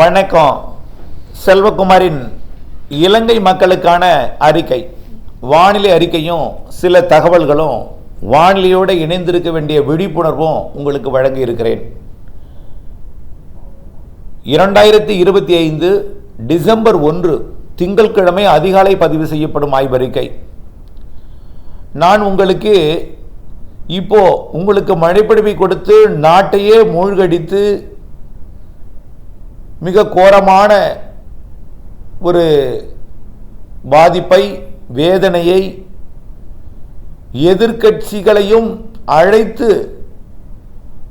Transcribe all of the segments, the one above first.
வணக்கம். செல்வகுமாரின் இலங்கை மக்களுக்கான அறிக்கை. வானிலை அறிக்கையும் சில தகவல்களும் வானிலையோடு இணைந்திருக்க வேண்டிய விழிப்புணர்வும் உங்களுக்கு வழங்கி இருக்கிறேன் இரண்டாயிரத்தி இருபத்தி ஐந்து டிசம்பர் ஒன்று திங்கட்கிழமை அதிகாலை பதிவு செய்யப்படும் ஆய்வறிக்கை. நான் உங்களுக்கு இப்போ உங்களுக்கு மழைப்பொழிவை கொடுத்து நாட்டையே மூழ்கடித்து மிக கோரமான ஒரு பாதிப்பை வேதனையை எதிர்க்கட்சிகளையும் அழைத்து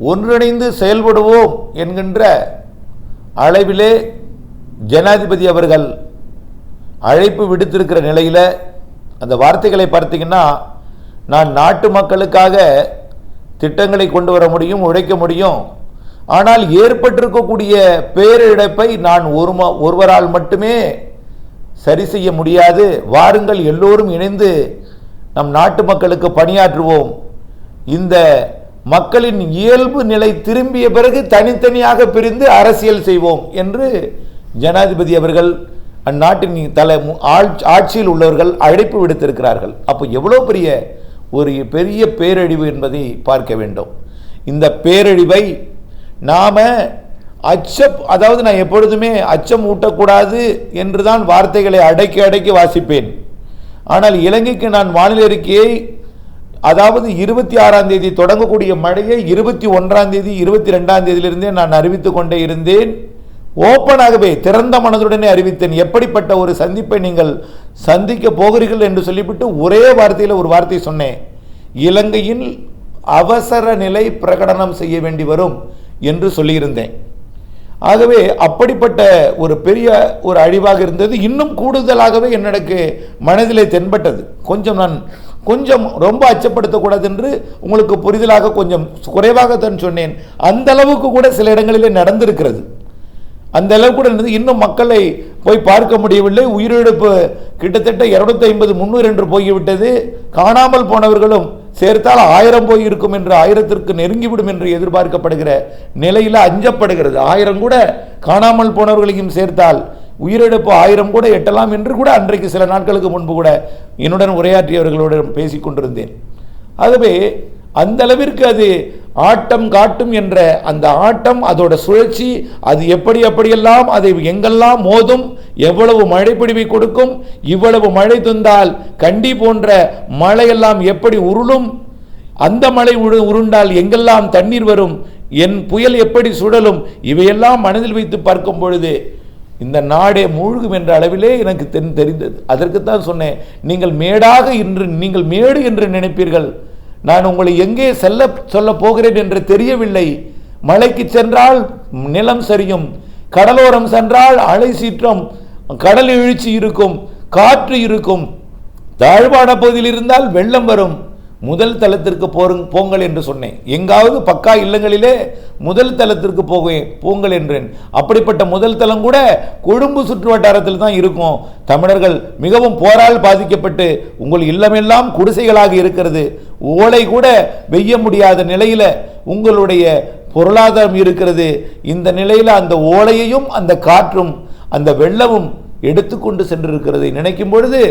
ஒன்றிணைந்து செயல்படுவோம் என்கின்ற அளவிலே ஜனாதிபதி அவர்கள் அழைப்பு விடுத்திருக்கிற நிலையில் அந்த வார்த்தைகளை பார்த்தீங்கன்னா நான் நாட்டு மக்களுக்காக திட்டங்களை கொண்டு வர முடியும் உழைக்க முடியும் ஆனால் ஏற்பட்டிருக்கக்கூடிய பேரிழப்பை நான் ஒரு ஒருவரால் மட்டுமே சரி செய்ய முடியாது. வாருங்கள் எல்லோரும் இணைந்து நம் நாட்டு மக்களுக்கு பணியாற்றுவோம். இந்த மக்களின் இயல்பு நிலை திரும்பிய பிறகு தனித்தனியாக பிரிந்து அரசியல் செய்வோம் என்று ஜனாதிபதி அவர்கள் அந்நாட்டின் தலை ஆட்சி- ஆட்சியில் உள்ளவர்கள் அழைப்பு விடுத்திருக்கிறார்கள். அப்போ எவ்வளோ பெரிய ஒரு பெரிய பேரழிவு என்பதை பார்க்க வேண்டும். இந்த பேரழிவை நாம் அச்சம் அதாவது நான் எப்பொழுதுமே அச்சம் ஊட்டக்கூடாது என்று தான் வார்த்தைகளை அடக்கி அடக்கி வாசிப்பேன். ஆனால் இலங்கைக்கு நான் வானிலை அறிக்கையை அதாவது இருபத்தி ஆறாம் தேதி தொடங்கக்கூடிய மழையை இருபத்தி ஒன்றாம் தேதி இருபத்தி ரெண்டாம் தேதியிலிருந்தே நான் அறிவித்துக் கொண்டே இருந்தேன். ஓப்பனாகவே திறந்த மனதுடனே அறிவித்தேன். எப்படிப்பட்ட ஒரு சந்திப்பை நீங்கள் சந்திக்க போகிறீர்கள் என்று சொல்லிவிட்டு ஒரே வார்த்தையில் ஒரு வார்த்தை சொன்னேன். இலங்கையில் அவசர நிலை பிரகடனம் செய்ய வேண்டி வரும். என்று சொல்லியிருந்தேன். ஆகவே அப்படிப்பட்ட ஒரு பெரிய ஒரு அழிவாக இருந்தது. இன்னும் கூடுதலாகவே என்னஎனக்கு மனதிலே தென்பட்டது. கொஞ்சம் நான் கொஞ்சம் ரொம்ப அச்சப்படுத்தக்கூடாது என்று உங்களுக்கு புரிதலாக கொஞ்சம் குறைவாகத்தான் சொன்னேன். அந்த அளவுக்கு கூட சில இடங்களிலே நடந்திருக்கிறது. அந்த அளவு கூட இருந்தது இன்னும் மக்களை போய் பார்க்க முடியவில்லை. உயிரிழப்பு கிட்டத்தட்ட இருநூத்தி ஐம்பது முந்நூறு என்று போய்விட்டது. காணாமல் போனவர்களும் சேர்த்தால் ஆயிரம் போய் இருக்கும் என்று ஆயிரத்திற்கு நெருங்கிவிடும் என்று எதிர்பார்க்கப்படுகிற நிலையில் அஞ்சப்படுகிறது. ஆயிரம் கூட காணாமல் போனவர்களையும் சேர்த்தால் உயிரிழப்பு ஆயிரம் கூட எட்டலாம் என்று கூட அன்றைக்கு சில நாட்களுக்கு முன்பு கூட என்னுடன் உரையாற்றியவர்களுடன் பேசிக் கொண்டிருந்தேன் ஆகவே அந்த அளவிற்கு அது ஆட்டம் காட்டும் என்ற அந்த ஆட்டம் அதோட சுழற்சி அது எப்படி எப்படியெல்லாம் அதை எங்கெல்லாம் மோதும் எவ்வளவு மழை பிடிவை கொடுக்கும் இவ்வளவு மழை தந்தால் கண்டி போன்ற மழையெல்லாம் எப்படி உருளும் அந்த மழை உரு உருண்டால் எங்கெல்லாம் தண்ணீர் வரும் என் புயல் எப்படி சுழலும் இவையெல்லாம் மனதில் வைத்து பார்க்கும் பொழுது இந்த நாடே மூழ்கும் என்ற அளவிலே எனக்கு தென் தெரிந்தது. அதற்குத்தான் சொன்னேன் நீங்கள் மேடாக இன்று நீங்கள் மேடு என்று நினைப்பீர்கள். நான் உங்களை எங்கே செல்ல சொல்ல போகிறேன் என்று தெரியவில்லை. மலைக்கு சென்றால் நிலம் சரியும். கடலோரம் சென்றால் அலை சீற்றம். கடல் எழுச்சி இருக்கும். காற்று இருக்கும். தாழ்வான பகுதியில் இருந்தால் வெள்ளம் வரும். முதல் தளத்திற்கு போருங் போங்கள் என்று சொன்னேன். எங்காவது பக்கா இல்லங்களிலே முதல் தளத்திற்கு போவேன் போங்கள் என்றேன். அப்படிப்பட்ட முதல் தளம் கூட கொழும்பு சுற்று வட்டாரத்தில் தான் இருக்கும். தமிழர்கள் மிகவும் போரால் பாதிக்கப்பட்டு உங்கள் இல்லமெல்லாம் குடிசைகளாக இருக்கிறது. ஓலை கூட வெய்ய முடியாத நிலையில் உங்களுடைய பொருளாதாரம் இருக்கிறது. இந்த நிலையில் அந்த ஓலையையும் அந்த காற்றும் அந்த வெள்ளமும் எடுத்துக்கொண்டு சென்றிருக்கிறதை நினைக்கும் பொழுது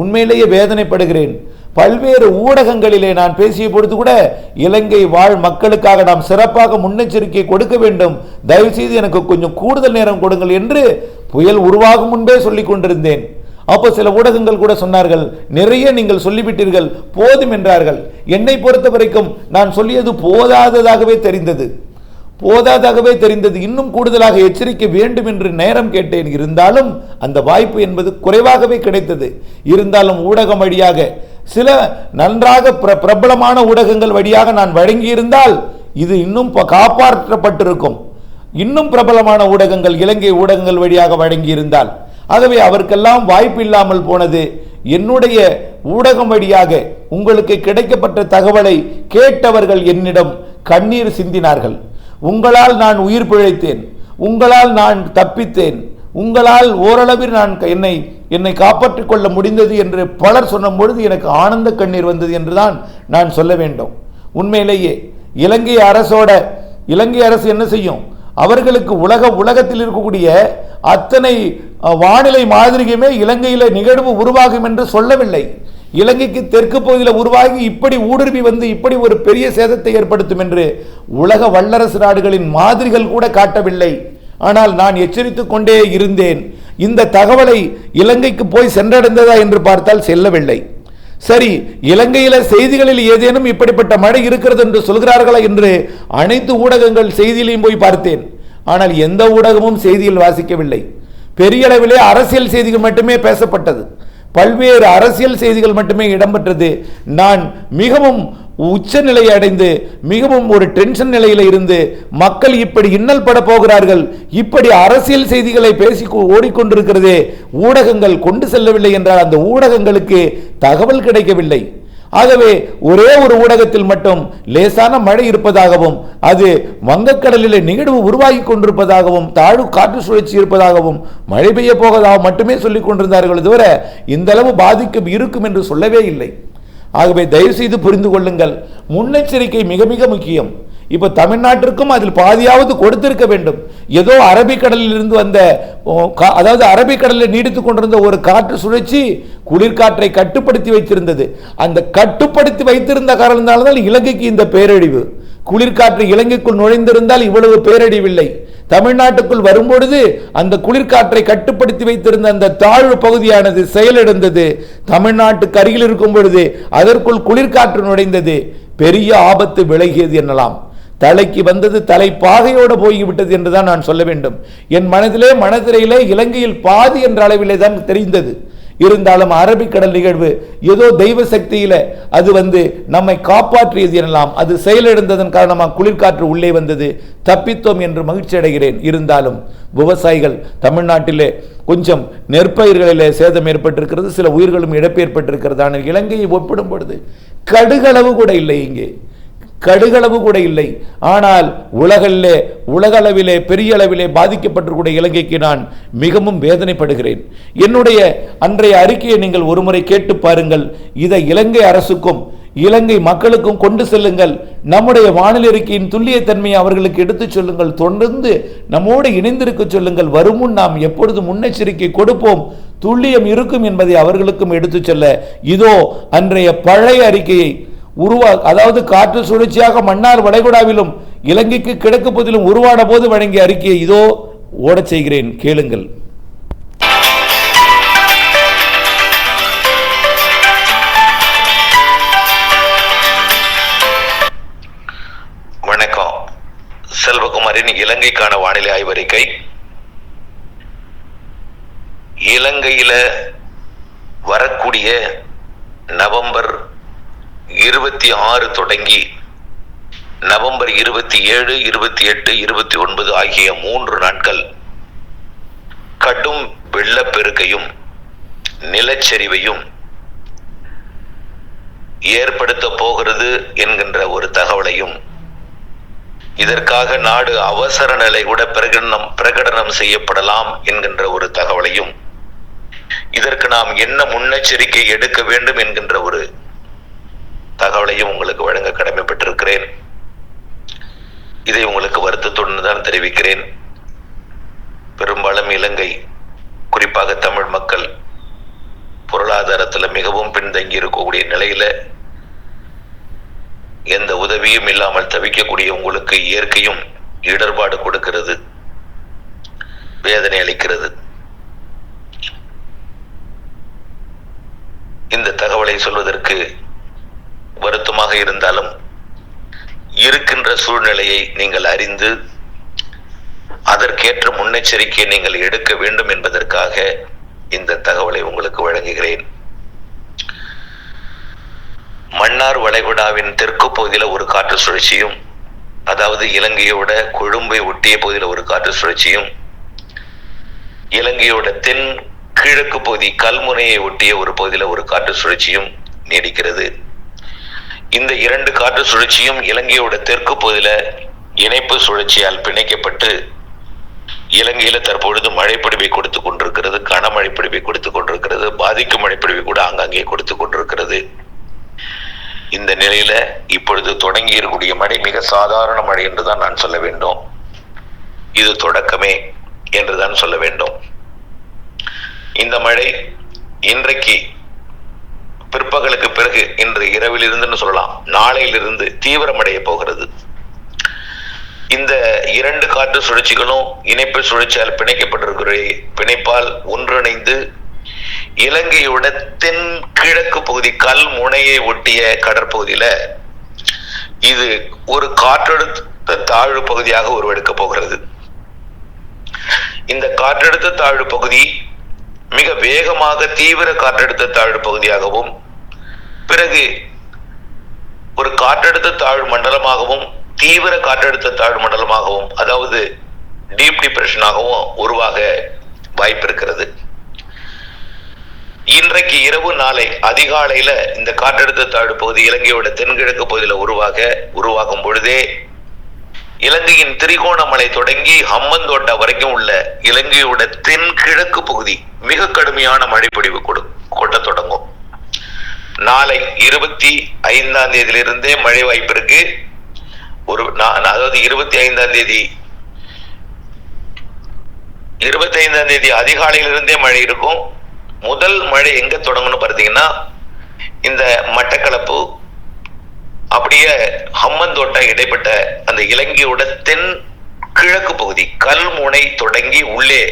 உண்மையிலேயே வேதனைப்படுகிறேன். பல்வேறு ஊடகங்களிலே நான் பேசிய பொழுது கூட இலங்கை வாழ் மக்களுக்காக நாம் சிறப்பாக முன்னெச்சரிக்கை கொடுக்க வேண்டும். தயவுசெய்து எனக்கு கொஞ்சம் கூடுதல் நேரம் கொடுங்கள் என்று புயல் உருவாகும் முன்பே சொல்லிக் கொண்டிருந்தேன். அப்போ சில ஊடகங்கள் கூட சொன்னார்கள் நிறைய நீங்கள் சொல்லிவிட்டீர்கள் போதும் என்றார்கள். என்னை பொறுத்த வரைக்கும் நான் சொல்லியது போதாததாகவே தெரிந்தது. போதாதாகவே தெரிந்தது. இன்னும் கூடுதலாக எச்சரிக்க வேண்டும் என்று நேரம் கேட்டேன். இருந்தாலும் அந்த வாய்ப்பு என்பது குறைவாகவே கிடைத்தது. இருந்தாலும் ஊடகம் வழியாக சில நன்றாக பிர பிரபலமான ஊடகங்கள் வழியாக நான் வழங்கியிருந்தால் இது இன்னும் காப்பாற்றப்பட்டிருக்கும். இன்னும் பிரபலமான ஊடகங்கள் இலங்கை ஊடகங்கள் வழியாக வழங்கியிருந்தால். ஆகவே அவருக்கெல்லாம் வாய்ப்பு இல்லாமல் போனது என்னுடைய ஊடகம் வழியாக உங்களுக்கு கிடைக்கப்பட்ட தகவலை கேட்டவர்கள் என்னிடம் கண்ணீர் சிந்தினார்கள். உங்களால் நான் உயிர் பிழைத்தேன். உங்களால் நான் தப்பித்தேன். உங்களால் ஓரளவில் நான் என்னை என்னை காப்பாற்றிக் கொள்ள முடிந்தது என்று பலர் சொன்ன பொழுது எனக்கு ஆனந்த கண்ணீர் வந்தது என்றுதான் நான் சொல்ல வேண்டும். உண்மையிலேயே இலங்கை அரசோட இலங்கை அரசு என்ன செய்யும்? அவர்களுக்கு உலக உலகத்தில் இருக்கக்கூடிய அத்தனை வானிலை மாதிரியுமே இலங்கையில் நிகழ்வு உருவாகும் என்று சொல்லவில்லை. இலங்கைக்கு தெற்கு பகுதியில் உருவாகி இப்படி ஊடுருவி வந்து இப்படி ஒரு பெரிய சேதத்தை ஏற்படுத்தும் என்று உலக வல்லரசு நாடுகளின் மாதிரிகள் கூட காட்டவில்லை. ஆனால் நான் எச்சரித்துக் கொண்டே இருந்தேன். இந்த தகவலை இலங்கைக்கு போய் சென்றடைந்ததா என்று பார்த்தால் செல்லவில்லை. சரி இலங்கையில செய்திகளில் ஏதேனும் இப்படிப்பட்ட மழை இருக்கிறது என்று சொல்கிறார்களா என்று அனைத்து ஊடகங்கள் செய்தியிலையும் போய் பார்த்தேன். ஆனால் எந்த ஊடகமும் செய்தியில் வாசிக்கவில்லை. பெரிய அளவிலே அரசியல் செய்திகள் மட்டுமே பேசப்பட்டது. பல்வேறு அரசியல் செய்திகள் மட்டுமே இடம்பெற்றது. நான் மிகவும் உச்ச நிலையை அடைந்து மிகவும் ஒரு டென்ஷன் நிலையில் இருந்து மக்கள் இப்படி இன்னல் பட போகிறார்கள். இப்படி அரசியல் செய்திகளை பேசி ஓடிக்கொண்டிருக்கிறதே ஊடகங்கள் கொண்டு செல்லவில்லை என்றால் அந்த ஊடகங்களுக்கு தகவல் கிடைக்கவில்லை. ஆகவே ஒரே ஒரு ஊடகத்தில் மட்டும் லேசான மழை இருப்பதாகவும் அது வங்கக்கடலில் நிகழ்வு உருவாகி கொண்டிருப்பதாகவும் தாழ்வு காற்று சுழற்சி இருப்பதாகவும் மழை பெய்ய போவதாக மட்டுமே சொல்லிக் கொண்டிருந்தார்கள் தவிர இந்தளவு பாதிக்கும் இருக்கும் என்று சொல்லவே இல்லை. ஆகவே தயவு செய்து புரிந்து கொள்ளுங்கள். முன்னெச்சரிக்கை மிக மிக முக்கியம். இப்போ தமிழ்நாட்டிற்கும் அதில் பாதியாவது கொடுத்திருக்க வேண்டும். ஏதோ அரபிக்கடலில் இருந்து வந்த அதாவது அரபிக்கடலில் நீடித்துக் கொண்டிருந்த ஒரு காற்று சுழற்சி குளிர்காற்றை கட்டுப்படுத்தி வைத்திருந்தது. அந்த கட்டுப்படுத்தி வைத்திருந்த காரணத்தால்தான் இலங்கைக்கு இந்த பேரழிவு. குளிர்காற்று இலங்கைக்குள் நுழைந்திருந்தால் இவ்வளவு பேரழிவில்லை. தமிழ்நாட்டுக்குள் வரும்பொழுது அந்த குளிர்காற்றை கட்டுப்படுத்தி வைத்திருந்த அந்த தாழ்வு பகுதியானது செயலிழந்தது. தமிழ்நாட்டுக்கு அருகில் இருக்கும் பொழுது அதற்குள் குளிர்காற்று நுழைந்தது. பெரிய ஆபத்து விலகியது எனலாம். தலைக்கு வந்தது தலை பாகையோடு போய்விட்டது என்றுதான் நான் சொல்ல வேண்டும். என் மனதிலே மனதிரையிலே இலங்கையில் பாதி என்ற அளவிலே தான் தெரிந்தது. இருந்தாலும் அரபிக்கடல் நிகழ்வு ஏதோ தெய்வ சக்தியில் அது வந்து நம்மை காப்பாற்றியது எனலாம். அது செயலிழந்ததன் காரணமாக குளிர்காற்று உள்ளே வந்தது. தப்பித்தோம் என்று மகிழ்ச்சி அடைகிறேன். இருந்தாலும் விவசாயிகள் தமிழ்நாட்டிலே கொஞ்சம் நெற்பயிர்களிலே சேதம் ஏற்பட்டிருக்கிறது. சில உயிர்களும் இழப்பு ஏற்பட்டிருக்கிறது ஆனால் இலங்கையை ஒப்பிடும் பொழுது கடுகளவு கூட இல்லை இங்கே. கடுகளவு கூட இல்லை. ஆனால் உலகிலே உலகளவிலே பெரிய அளவிலே பாதிக்கப்பட்டிருக்கூடிய இலங்கைக்கு நான் மிகவும் வேதனைப்படுகிறேன். என்னுடைய அன்றைய அறிக்கையை நீங்கள் ஒருமுறை கேட்டு பாருங்கள். இதை இலங்கை அரசுக்கும் இலங்கை மக்களுக்கும் கொண்டு செல்லுங்கள். நம்முடைய வானிலை அறிக்கையின் துல்லியத்தன்மையை அவர்களுக்கு எடுத்துச் சொல்லுங்கள். தொடர்ந்து நம்மோடு இணைந்திருக்க சொல்லுங்கள். வருமுன் நாம் எப்பொழுது முன்னெச்சரிக்கை கொடுப்போம். துல்லியம் இருக்கும் என்பதை அவர்களுக்கும் எடுத்துச் சொல்ல இதோ அன்றைய பழைய அறிக்கையை உருவா அதாவது காற்று சுழற்சியாக மன்னார் வளைகுடாவிலும் இலங்கைக்கு கிழக்கு பகுதியிலும் உருவான போது வழங்கிய அறிக்கையை இதோ ஓடச் செய்கிறேன். கேளுங்கள். வணக்கம். செல்வகுமாரின் இலங்கைக்கான வானிலை ஆய்வறிக்கை இலங்கையில வரக்கூடிய நவம்பர் இருபத்தி ஆறு தொடங்கி நவம்பர் இருபத்தி ஏழு இருபத்தி எட்டு இருபத்தி ஒன்பது ஆகிய மூன்று நாட்கள் கடும் வெள்ளப்பெருக்கையும் நிலச்சரிவையும் ஏற்படுத்த போகிறது என்கின்ற ஒரு தகவலையும் இதற்காக நாடு அவசர நிலை கூட பிரகடனம் பிரகடனம் செய்யப்படலாம் என்கின்ற ஒரு தகவலையும் இதற்கு நாம் என்ன முன்னெச்சரிக்கை எடுக்க வேண்டும் என்கின்ற ஒரு தகவலையும் உங்களுக்கு வழங்க கடமைப்பட்டிருக்கிறேன். இதை உங்களுக்கு வருத்தத்துடன் தான் தெரிவிக்கிறேன். பெரும்பாலும் இலங்கை குறிப்பாக தமிழ் மக்கள் பொருளாதாரத்தில் மிகவும் பின்தங்கி இருக்கக்கூடிய நிலையில எந்த உதவியும் இல்லாமல் தவிக்கக்கூடிய உங்களுக்கு இயற்கையும் இடர்பாடு கொடுக்கிறது வேதனை அளிக்கிறது. இந்த தகவலை சொல்வதற்கு வருத்தமாக இருந்தாலும் இருக்கின்ற சூழ்நிலையை நீங்கள் அறிந்து அதற்கேற்ற முன்னெச்சரிக்கையை நீங்கள் எடுக்க வேண்டும் என்பதற்காக இந்த தகவலை உங்களுக்கு வழங்குகிறேன். மன்னார் வளைகுடாவின் தெற்கு பகுதியில் ஒரு காற்று சுழற்சியும் அதாவது இலங்கையோட கொழும்பை ஒட்டிய பகுதியில் ஒரு காற்று சுழற்சியும் இலங்கையோட தென் கிழக்கு பகுதி கல்முனையை ஒட்டிய ஒரு பகுதியில் ஒரு காற்று சுழற்சியும் நீடிக்கிறது. இந்த இரண்டு காற்று சுழற்சியும் இலங்கையோட தெற்கு பகுதியில இணைப்பு சுழற்சியால் பிணைக்கப்பட்டு இலங்கையில தற்பொழுது மழைப்பிடிவை கொடுத்து கொண்டிருக்கிறது கனமழைப்பிடிவை கொடுத்து கொண்டிருக்கிறது பாதிக்கும் மழைப்பிடிவை கூட ஆங்காங்கே கொடுத்து கொண்டிருக்கிறது. இந்த நிலையில இப்பொழுது தொடங்கி இருக்கக்கூடிய மழை மிக சாதாரண மழை என்றுதான் நான் சொல்ல வேண்டும். இது தொடக்கமே என்றுதான் சொல்ல வேண்டும். இந்த மழை இன்றைக்கு பிறகு இன்று இரவில் இருந்துன்னு சொல்லலாம். நாளையிலிருந்து தீவிரமடைய போகிறது. இந்த இரண்டு காற்று சுழற்சிகளும் இணைப்பு சுழற்சியால் பிணைக்கப்பட்டிருக்கிற பிணைப்பால் ஒன்றிணைந்து இலங்கையோட தென் கிழக்கு பகுதி கல் முனையை ஒட்டிய கடற்பகுதியில இது ஒரு காற்றழுத்த தாழ்வு பகுதியாக உருவெடுக்க போகிறது. இந்த காற்றழுத்த தாழ்வு பகுதி மிக வேகமாக தீவிர காற்றழுத்த தாழ்வு பகுதியாகவும் பிறகு ஒரு காற்றழுத்த தாழ்வு மண்டலமாகவும் தீவிர காற்றழுத்த தாழ்வு மண்டலமாகவும் அதாவது டீப் டிப்ரெஷனாகவும் உருவாக வாய்ப்பு இருக்கிறது. இன்றைக்கு இரவு நாளை அதிகாலையில இந்த காற்றழுத்த தாழ்வு பகுதி இலங்கையோட தென்கிழக்கு பகுதியில உருவாக உருவாகும் பொழுதே இலங்கையின் திரிகோணமலை தொடங்கி ஹம்மந்தோட்டா வரைக்கும் உள்ள இலங்கையோட தென்கிழக்கு பகுதி மிக கடுமையான மழைப்பொழிவு கொடு கொட்ட தொடங்கும். நாளை இருபத்தி ஐந்தாம் தேதியிலிருந்தே மழை வாய்ப்பு இருக்கு. ஒரு அதாவது இருபத்தி ஐந்தாம் தேதி இருபத்தி ஐந்தாம் தேதி அதிகாலையிலிருந்தே மழை இருக்கும். முதல் மழை எங்க தொடங்கணும் பார்த்தீங்கன்னா இந்த மட்டக்களப்பு அப்படியே ஹம்மந்தோட்டா இடைப்பட்ட அந்த இலங்கையோட தென் கிழக்கு பகுதி கல்முனை தொடங்கி உள்ளே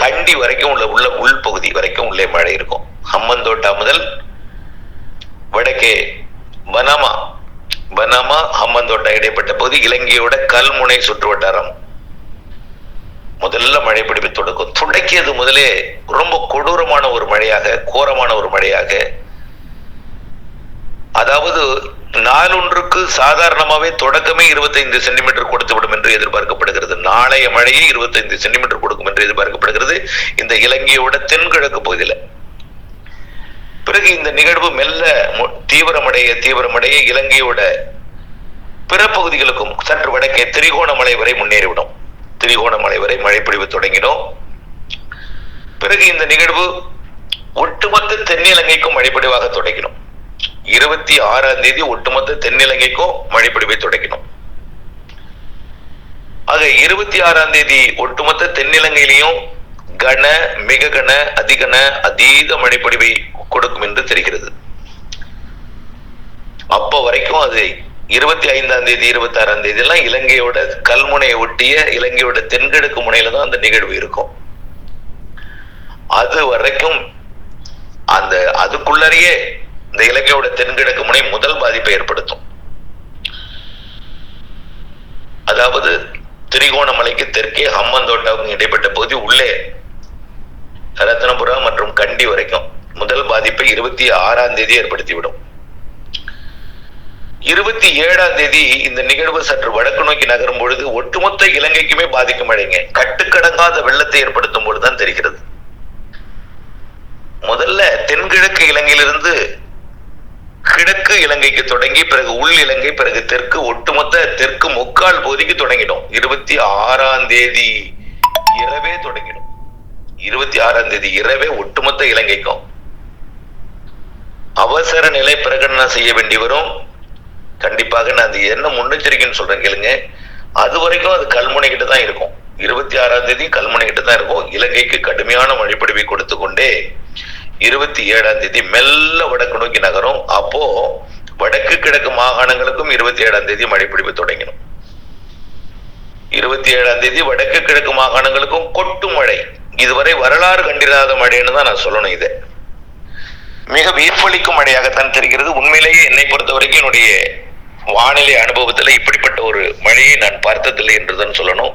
கண்டி வரைக்கும் உள்ள உள்ள உள்பகுதி வரைக்கும் உள்ளே மழை இருக்கும். ஹம்மந்தோட்டா முதல் வடக்கே பனாமா பனாமா ஹம்மந்தோட்டா இடைப்பட்ட பகுதி இலங்கையோட கல்முனை சுற்று வட்டாரம் முதல்ல மழை பிடிப்பு தொடக்கும். தொடக்கியது முதலே ரொம்ப கொடூரமான ஒரு மழையாக கோரமான ஒரு மழையாக. அதாவது நாளொன்றுக்கு சாதாரணமாவே தொடக்கமே 25 சென்டிமீட்டர் கொடுத்து விடும் என்று எதிர்பார்க்கப்படுகிறது. நாளைய மழையே 25 சென்டிமீட்டர் கொடுக்கும் என்று எதிர்பார்க்கப்படுகிறது. இந்த இலங்கையோட தென்கிழக்கு பகுதியில. பிறகு இந்த நிகழ்வு மெல்ல மு- தீவிரமடைய தீவிரமடைய இலங்கையோட பிற பகுதிகளுக்கும் சற்று வடக்கே திரிகோணமலை வரை முன்னேறிவிடும். திரிகோணமலை வரை மழைப்பொழிவு தொடங்கிடும் பிறகு இந்த நிகழ்வு ஒட்டுமொத்த தென்னிலங்கைக்கும் மழைப்பொழிவாக தொடங்கிடும் இருபத்தி ஆறாம் தேதி ஒட்டுமொத்த தென்னிலங்கைக்கும் மழைப்பொழிவை தொடங்கிடும் ஆக இருபத்தி ஆறாம் தேதி ஒட்டுமொத்த தென்னிலங்கையிலையும் கன மிக கன அதிகன அதீத மழைப்பொழிவை கொடுக்கும் என்று தெரிகிறது. அப்ப வரைக்கும் அது இருபத்தி ஐந்தாம் தேதி இருபத்தி ஆறாம் தேதி எல்லாம் இலங்கையோட கல்முனையை ஒட்டிய இலங்கையோட தென்கிழக்கு முனையில தான் அந்த நிகழ்வு இருக்கும். அது வரைக்கும் அந்த அதுக்குள்ளறையே இந்த இலங்கையோட தென்கிழக்கு முனை முதல் பாதிப்பை ஏற்படுத்தும். அதாவது திரிகோணமலைக்கு தெற்கே ஹம்மந்தோட்டாவுக்கு இடைப்பட்ட பகுதி உள்ளே ரத்னபுரா மற்றும் கண்டி வரைக்கும் முதல் பாதிப்பை இருபத்தி ஆறாம் தேதி ஏற்படுத்திவிடும். இருபத்தி ஏழாம் தேதி இந்த நிகழ்வு சற்று வடக்கு நோக்கி நகரும் பொழுது ஒட்டுமொத்த இலங்கைக்குமே பாதிக்கும் மழைங்க கட்டுக்கடங்காத வெள்ளத்தை ஏற்படுத்தும் பொழுதுதான் தெரிகிறது. முதல்ல தென்கிழக்கு இலங்கையிலிருந்து கிழக்கு இலங்கைக்கு தொடங்கி பிறகு உள் இலங்கை பிறகு தெற்கு ஒட்டுமொத்த தெற்கு முக்கால் பகுதிக்கு தொடங்கிடும். இருபத்தி ஆறாம் தேதி இரவே தொடங்கிடும். இருபத்தி ஆறாம் தேதி இரவே ஒட்டுமொத்த இலங்கைக்கும். அவசர நிலை பிரகடனம் செய்ய வேண்டி வரும். கண்டிப்பாக நான் அது என்ன முன்னெச்சரிக்கைன்னு சொல்றேன் கேளுங்க. அது வரைக்கும் அது கல்முனை கிட்ட தான் இருக்கும். இருபத்தி ஆறாம் தேதி கல்முனை கிட்ட தான் இருக்கும். இலங்கைக்கு கடுமையான மழைப்பொழிவை கொடுத்து கொண்டே இருபத்தி ஏழாம் தேதி மெல்ல வடக்கு நோக்கி நகரும். அப்போ வடக்கு கிழக்கு மாகாணங்களுக்கும் இருபத்தி ஏழாம் தேதி மழைப்பிடிப்பு தொடங்கிடும். இருபத்தி ஏழாம் தேதி வடக்கு கிழக்கு மாகாணங்களுக்கும் கொட்டு மழை. இதுவரை வரலாறு கண்டிராத மழைன்னு தான் நான் சொல்லணும் இதை. மிக வியப்பளிக்கும் மழையாகத்தான் தெரிகிறது. உண்மையிலேயே என்னை பொறுத்த வரைக்கும் என்னுடைய வானிலை அனுபவத்துல இப்படிப்பட்ட ஒரு மழையை நான் பார்த்ததில்லை என்றுதான் சொல்லணும்.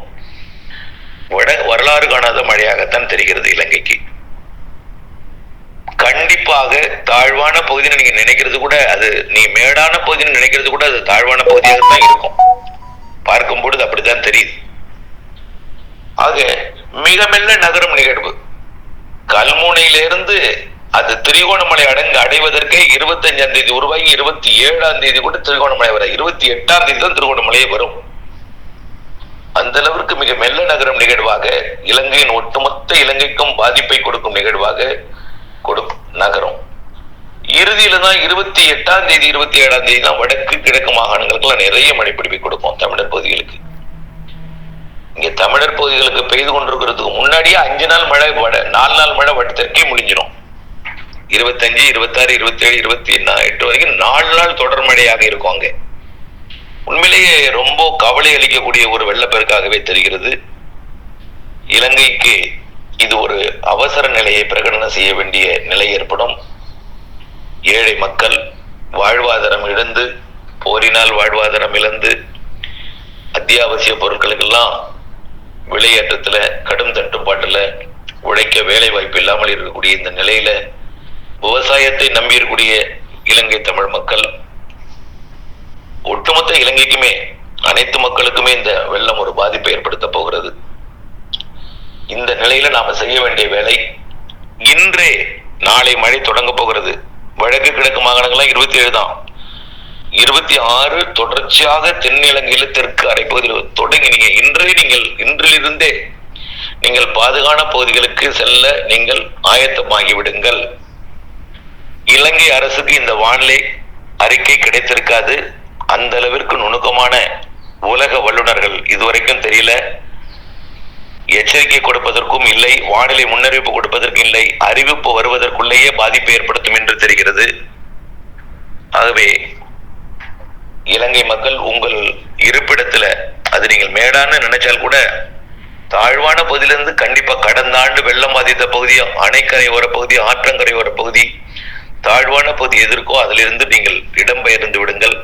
வட வரலாறு காணாத மழையாகத்தான் தெரிகிறது இலங்கைக்கு. கண்டிப்பாக தாழ்வான பகுதின்னு நீங்க நினைக்கிறது கூட அது நீ மேடான பகுதின்னு நினைக்கிறது கூட அது தாழ்வான பகுதியாகத்தான் இருக்கும். பார்க்கும் பொழுது அப்படித்தான் தெரியுது. ஆக மிக மெல்ல நகரும் நிகழ்வு? கல்முனையிலிருந்து அது திரிகோணமலை அடங்கு அடைவதற்கே இருபத்தஞ்சாம் தேதி உருவாகி இருபத்தி ஏழாம் தேதி கூட திரிகோணமலை வர இருபத்தி எட்டாம் தேதி தான் திருகோணமலையே வரும். அந்த அளவிற்கு மிக மெல்ல நகரும் நிகழ்வாக இலங்கையின் ஒட்டுமொத்த இலங்கைக்கும் பாதிப்பை கொடுக்கும் நிகழ்வாக கொடுக்கும் நகரும். இறுதியில தான் இருபத்தி எட்டாம் தேதி இருபத்தி ஏழாம் தேதி தான் வடக்கு கிழக்கு மாகாணங்களுக்கெல்லாம் நிறைய மழைப்பிடிப்பை கொடுக்கும் தமிழர் பகுதிகளுக்கு. இங்க தமிழர் பகுதிகளுக்கு பெய்து கொண்டிருக்கிறதுக்கு முன்னாடியே அஞ்சு நாள் மழை வட நாலு நாள் மழை வட்டத்திற்கே முடிஞ்சிடும் இருபத்தஞ்சு இருபத்தாறு இருபத்தேழு இருபத்தி எட்டு வரைக்கும் நாலு நாள் தொடர் மழையாக இருக்கும் அங்கே. உண்மையிலேயே ரொம்ப கவலை அளிக்கக்கூடிய ஒரு வெள்ளப்பெருக்காகவே தெரிகிறது. இலங்கைக்கு இது ஒரு அவசர நிலையை பிரகடனம் செய்ய வேண்டிய நிலை ஏற்படும். ஏழை மக்கள் வாழ்வாதாரம் இழந்து போரினால் வாழ்வாதாரம் இழந்து அத்தியாவசிய பொருட்களுக்கெல்லாம் விலையேற்றத்துல கடும் தட்டுப்பாட்டுல உழைக்க வேலை வாய்ப்பு இல்லாமல் இருக்கக்கூடிய இந்த நிலையில விவசாயத்தை நம்பி இருக்கக்கூடிய இலங்கை தமிழ் மக்கள் ஒட்டுமொத்த இலங்கைக்குமே அனைத்து மக்களுக்குமே இந்த வெள்ளம் ஒரு பாதிப்பை ஏற்படுத்த போகிறது. இந்த நிலையில நாம செய்ய வேண்டிய வேலை இன்றே நாளை மழை தொடங்க போகிறது. வடக்கு கிழக்கு மாகாணங்கள்லாம் இருபத்தி ஏழு தான். இருபத்தி ஆறு தொடர்ச்சியாக தென்னிலங்கையில தெற்கு அரைப்பகுதியில் தொடங்கி நீங்க இன்றே நீங்கள் இன்றிலிருந்தே நீங்கள் பாதுகான பகுதிகளுக்கு செல்ல நீங்கள் ஆயத்தமாகிவிடுங்கள். இலங்கை அரசுக்கு இந்த வானிலை அறிக்கை கிடைத்திருக்காது. அந்த அளவிற்கு நுணுக்கமான உலக வல்லுநர்கள் இதுவரைக்கும் தெரியல. எச்சரிக்கை கொடுப்பதற்கும் இல்லை வானிலை முன்னறிவிப்பு கொடுப்பதற்கும் இல்லை அறிவிப்பு வருவதற்குள்ளேயே பாதிப்பு ஏற்படுத்தும் என்று தெரிகிறது. ஆகவே இலங்கை மக்கள் உங்கள் இருப்பிடத்துல அது நீங்கள் மேடான்னு நினைச்சால் கூட தாழ்வான பகுதியிலிருந்து கண்டிப்பா கடந்த ஆண்டு வெள்ளம் பாதித்த பகுதி அணைக்கரை ஓர பகுதி ஆற்றங்கரை ஓர பகுதி தாழ்வான பகுதி எதிர்க்கோ அதிலிருந்து நீங்கள் இடம்பெயர்ந்து விடுங்கள்.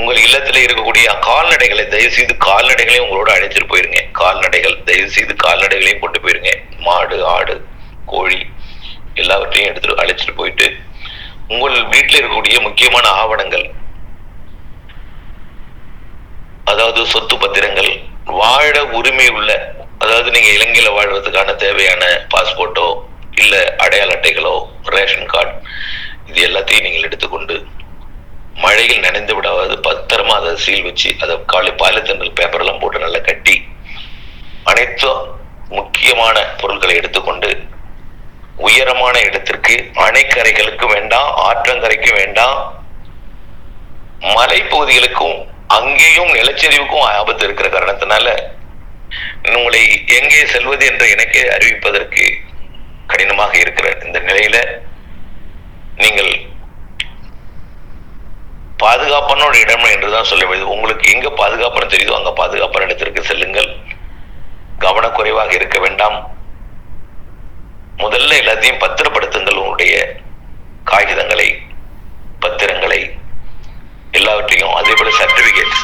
உங்கள் இல்லத்தில் இருக்கக்கூடிய கால்நடைகளை தயவு செய்து கால்நடைகளையும் உங்களோட அழைச்சிட்டு போயிருங்க. கால்நடைகள் தயவு செய்து கால்நடைகளையும் கொண்டு போயிருங்க. மாடு ஆடு கோழி எல்லாவற்றையும் எடுத்துட்டு அழைச்சிட்டு போயிட்டு உங்கள் வீட்டில் இருக்கக்கூடிய முக்கியமான ஆவணங்கள் அதாவது சொத்து பத்திரங்கள் வாழ உரிமை உள்ள அதாவது நீங்க இலங்கையில வாழ்றதுக்கான தேவையான பாஸ்போர்ட்டோ இல்ல அடையாள அட்டைகளோ ரேஷன் கார்டு இது எல்லாத்தையும் நீங்கள் எடுத்துக்கொண்டு மழையில் நனைந்து விடாது பத்திரமா அதை சீல் வச்சு அதை காலி பாலித்தண்டல் பேப்பர் எல்லாம் போட்டு நல்லா கட்டி அனைத்து முக்கியமான பொருட்களை எடுத்துக்கொண்டு உயரமான இடத்திற்கு அணைக்கரைகளுக்கும் வேண்டாம் ஆற்றங்கரைக்கும் வேண்டாம் மலைப்பகுதிகளுக்கும் அங்கேயும் நிலச்சரிவுக்கும் ஆபத்து இருக்கிற காரணத்தினால உங்களை எங்கே செல்வது என்று எனக்கே அறிவிப்பதற்கு கடினமாக இருக்கிற இந்த நிலையில நீங்கள் பாதுகாப்பான ஒரு இடம் என்றுதான் சொல்ல வேண்டும் உங்களுக்கு எங்க பாதுகாப்பான தெரியுதோ அங்க பாதுகாப்பான இடத்திற்கு செல்லுங்கள். கவனக்குறைவாக இருக்க வேண்டாம். முதல்ல எல்லாத்தையும் பத்திரப்படுத்துங்கள். உங்களுடைய காகிதங்களை பத்திரங்களை எல்லாவற்றையும் அதே போல சர்டிபிகேட்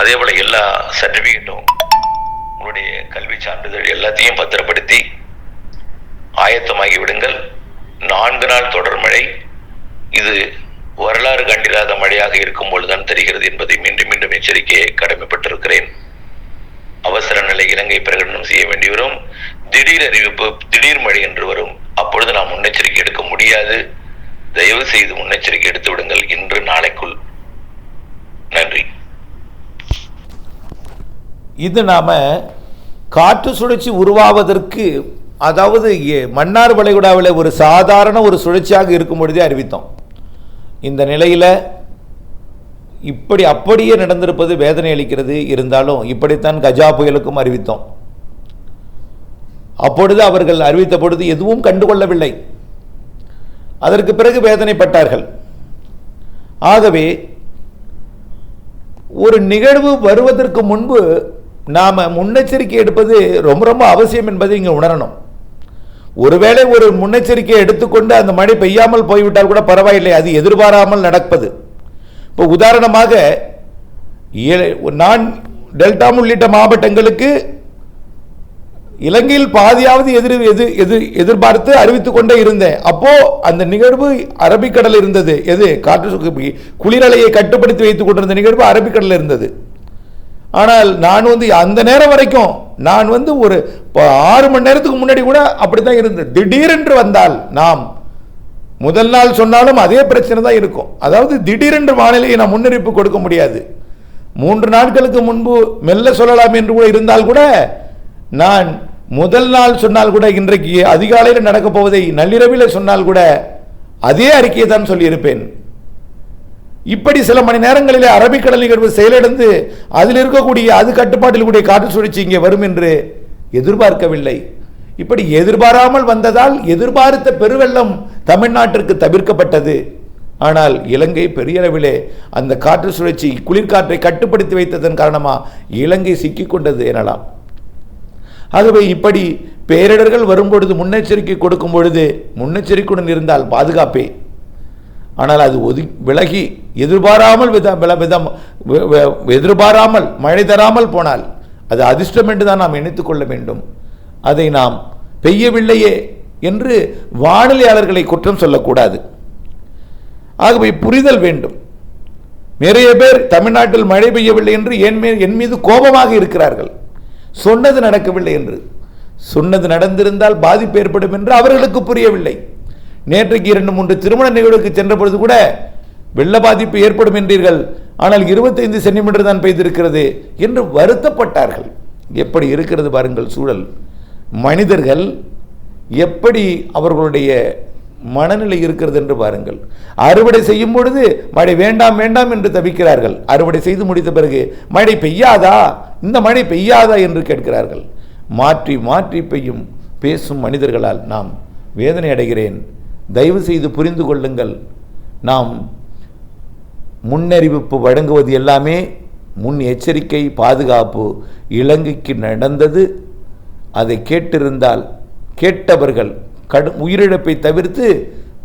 அதே போல எல்லா சர்டிபிகேட்டும் உங்களுடைய கல்வி சான்றிதழ் எல்லாத்தையும் பத்திரப்படுத்தி ஆயத்தமாகி விடுங்கள். நான்கு நாள் தொடர் மழை. இது வரலாறு கண்டிராத மழையாக இருக்கும் பொழுதுதான் தெரிகிறது என்பதை மீண்டும் மீண்டும் எச்சரிக்கையை கடமைப்பட்டிருக்கிறேன். அவசர நிலை இலங்கை பிரகடனம் செய்ய வேண்டி வரும். திடீர் அறிவிப்பு திடீர் மழை என்று வரும். அப்பொழுது நாம் முன்னெச்சரிக்கை எடுக்க முடியாது. தயவு செய்து முன்னெச்சரிக்கை எடுத்து விடுங்கள் இன்று நாளைக்குள். நன்றி. இது நாம காற்று சுழற்சி உருவாவதற்கு அதாவது மன்னார் வளைகுடாவில் ஒரு சாதாரண ஒரு சுழற்சியாக இருக்கும் பொழுதே அறிவித்தோம். இந்த நிலையில் இப்படி அப்படியே நடந்திருப்பது வேதனை அளிக்கிறது. இருந்தாலும் இப்படித்தான் கஜா புயலுக்கும் அறிவித்தோம். அப்பொழுது அவர்கள் அறிவித்த பொழுது எதுவும் கண்டுகொள்ளவில்லை. அதற்கு பிறகு வேதனைப்பட்டார்கள். ஆகவே ஒரு நிகழ்வு வருவதற்கு முன்பு நாம் முன்னெச்சரிக்கை எடுப்பது ரொம்ப ரொம்ப அவசியம் என்பதை இங்கே உணரணும். ஒருவேளை ஒரு முன்னெச்சரிக்கை எடுத்துக்கொண்டு அந்த மழை பெய்யாமல் போய்விட்டால் கூட பரவாயில்லை அது எதிர்பாராமல் நடப்பது. இப்போ உதாரணமாக ஏ- நான் டெல்டா உள்ளிட்ட மாவட்டங்களுக்கு இலங்கையில் பாதியாவது எதிர் எது எது எதிர்பார்த்து அறிவித்துக் கொண்டே இருந்தேன். அப்போ அந்த நிகழ்வு அரபிக்கடல் இருந்தது. எது? காற்று குளிரலையை கட்டுப்படுத்தி வைத்துக் கொண்டிருந்த நிகழ்வு அரபிக்கடல் இருந்தது. ஆனால் நான் வந்து அந்த நேரம் வரைக்கும் நான் வந்து ஒரு ப- ஆறு மணி நேரத்துக்கு முன்னாடி கூட அப்படித்தான் இருந்தது. திடீரென்று வந்தால் நாம் முதல் நாள் சொன்னாலும் அதே பிரச்சனை தான் இருக்கும். அதாவது திடீரென்று வானிலையை நான் முன்னறிவிப்பு கொடுக்க முடியாது. மூன்று நாட்களுக்கு முன்பு மெல்ல சொல்லலாம் என்று கூட இருந்தால் கூட நான் முதல் நாள் சொன்னால் கூட இன்றைக்கு அதிகாலையில் நடக்கப் போவதை நள்ளிரவில் சொன்னால் கூட அதே அறிக்கையை தான் சொல்லியிருப்பேன். இப்படி சில மணி நேரங்களிலே அரபிக்கடல் நிகழ்வு செயலிழந்து அதில் இருக்கக்கூடிய அது கட்டுப்பாட்டில் கூடிய காற்று சுழற்சி இங்கே வரும் என்று எதிர்பார்க்கவில்லை. இப்படி எதிர்பாராமல் வந்ததால் எதிர்பார்த்த பெருவெள்ளம் தமிழ்நாட்டிற்கு தவிர்க்கப்பட்டது. ஆனால் இலங்கை பெரிய அளவிலே அந்த காற்று சுழற்சி குளிர்காற்றை கட்டுப்படுத்தி வைத்ததன் காரணமா இலங்கை சிக்கிக்கொண்டது எனலாம். ஆகவே இப்படி பேரிடர்கள் வரும்பொழுது முன்னெச்சரிக்கை கொடுக்கும் பொழுது முன்னெச்சரிக்கையுடன் இருந்தால் பாதுகாப்பே. ஆனால் அது ஒது விலகி எதிர்பாராமல் வித வில விதம் எதிர்பாராமல் மழை தராமல் போனால் அது அதிர்ஷ்டம் என்று தான் நாம் நினைத்துக் கொள்ள வேண்டும். அதை நாம் பெய்யவில்லையே என்று வானிலையாளர்களை குற்றம் சொல்லக்கூடாது. ஆகவே புரிதல் வேண்டும். நிறைய பேர் தமிழ்நாட்டில் மழை பெய்யவில்லை என்று என் மே என் மீது கோபமாக இருக்கிறார்கள். சொன்னது நடக்கவில்லை என்று. சொன்னது நடந்திருந்தால் பாதிப்பு ஏற்படும் என்று அவர்களுக்கு புரியவில்லை. நேற்றைக்கு இரண்டு மூன்று திருமண நிகழ்வுக்கு சென்ற பொழுது கூட வெள்ள பாதிப்பு ஏற்படும் என்றீர்கள். ஆனால் 25 சென்டிமீட்டர் தான் பெய்திருக்கிறது என்று வருத்தப்பட்டார்கள். எப்படி இருக்கிறது பாருங்கள் சூழல். மனிதர்கள் எப்படி அவர்களுடைய மனநிலை இருக்கிறது என்று பாருங்கள். அறுவடை செய்யும் பொழுது மழை வேண்டாம் வேண்டாம் என்று தவிக்கிறார்கள். அறுவடை செய்து முடித்த பிறகு மழை பெய்யாதா? இந்த மழை பெய்யாதா என்று கேட்கிறார்கள். மாற்றி மாற்றி பெய்யும் பேசும் மனிதர்களால் நாம் வேதனை அடைகிறேன். தயவு செய்து புரிந்து கொள்ளுங்கள். நாம் முன்னறிவிப்பு வழங்குவது எல்லாமே முன் எச்சரிக்கை பாதுகாப்பு இலங்கைக்கு நடந்தது. அதை கேட்டிருந்தால் கேட்டவர்கள் கடும் உயிரிழப்பை தவிர்த்து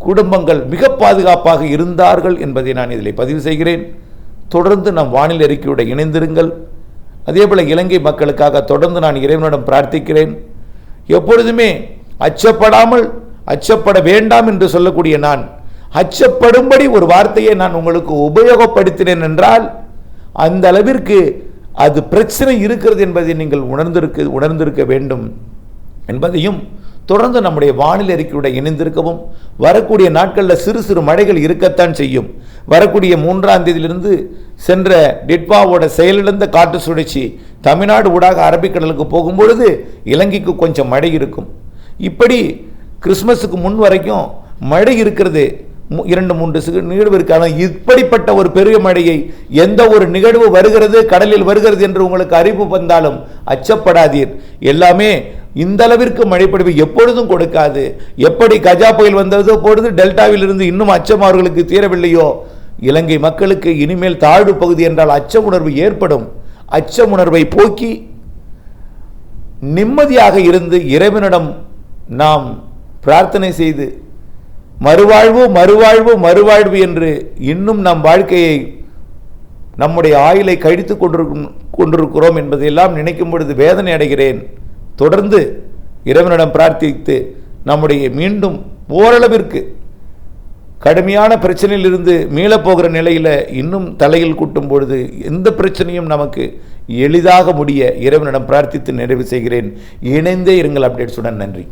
குடும்பங்கள் மிக பாதுகாப்பாக இருந்தார்கள் என்பதை நான் இதில் பதிவு செய்கிறேன். தொடர்ந்து நம் வானிலை அறிக்கையோடு இணைந்திருங்கள். அதேபோல் இலங்கை மக்களுக்காக தொடர்ந்து நான் இறைவனிடம் பிரார்த்திக்கிறேன். எப்பொழுதுமே அச்சப்படாமல் அச்சப்பட வேண்டாம் என்று சொல்லக்கூடிய நான் அச்சப்படும்படி ஒரு வார்த்தையை நான் உங்களுக்கு உபயோகப்படுத்தினேன் என்றால் அந்த அளவிற்கு அது பிரச்சனை இருக்கிறது என்பதை நீங்கள் உணர்ந்திருக்க உணர்ந்திருக்க வேண்டும் என்பதையும் தொடர்ந்து நம்முடைய வானிலை அறிக்கையுடன் இணைந்திருக்கவும் வரக்கூடிய நாட்களில் சிறு சிறு மழைகள் இருக்கத்தான் செய்யும். வரக்கூடிய மூன்றாம் தேதியிலிருந்து சென்ற டிட்பாவோட செயலிழந்த காற்று சுழற்சி தமிழ்நாடு ஊடாக அரபிக்கடலுக்கு போகும்பொழுது இலங்கைக்கு கொஞ்சம் மழை இருக்கும். இப்படி கிறிஸ்மஸுக்கு முன் வரைக்கும் மழை இருக்கிறது. மு- இரண்டு மூன்று நிகழ்வு இருக்கான இப்படிப்பட்ட ஒரு பெரிய மழையை எந்த ஒரு நிகழ்வு வருகிறது கடலில் வருகிறது என்று உங்களுக்கு அறிவு வந்தாலும் அச்சப்படாதீர். எல்லாமே இந்த அளவிற்கு மழைப்பொழிவு எப்பொழுதும் கொடுக்காது. எப்படி கஜா புயல் வந்ததோ பொழுது டெல்டாவிலிருந்து இன்னும் அச்சம் அவர்களுக்கு தீரவில்லையோ இலங்கை மக்களுக்கு இனிமேல் தாழ்வு பகுதி என்றால் அச்ச உணர்வு ஏற்படும். அச்ச உணர்வை போக்கி நிம்மதியாக இருந்து இறைவனிடம் நாம் பிரார்த்தனை செய்து மறுவாழ்வு மறுவாழ்வு மறுவாழ்வு என்று இன்னும் நம் வாழ்க்கையை நம்முடைய ஆயுளை கழித்து கொண்டிருக்கும் கொண்டிருக்கிறோம் என்பதையெல்லாம் நினைக்கும் பொழுது வேதனை அடைகிறேன். தொடர்ந்து இறைவனிடம் பிரார்த்தித்து நம்முடைய மீண்டும் ஓரளவிற்கு கடுமையான பிரச்சனையிலிருந்து மீளப்போகிற நிலையில் இன்னும் தலையில் கூட்டும் பொழுது எந்த பிரச்சனையும் நமக்கு எளிதாக முடிய இறைவனிடம் பிரார்த்தித்து நிறைவு செய்கிறேன். இணைந்தே இருங்கள் அப்டேட்ஸுடன். நன்றி.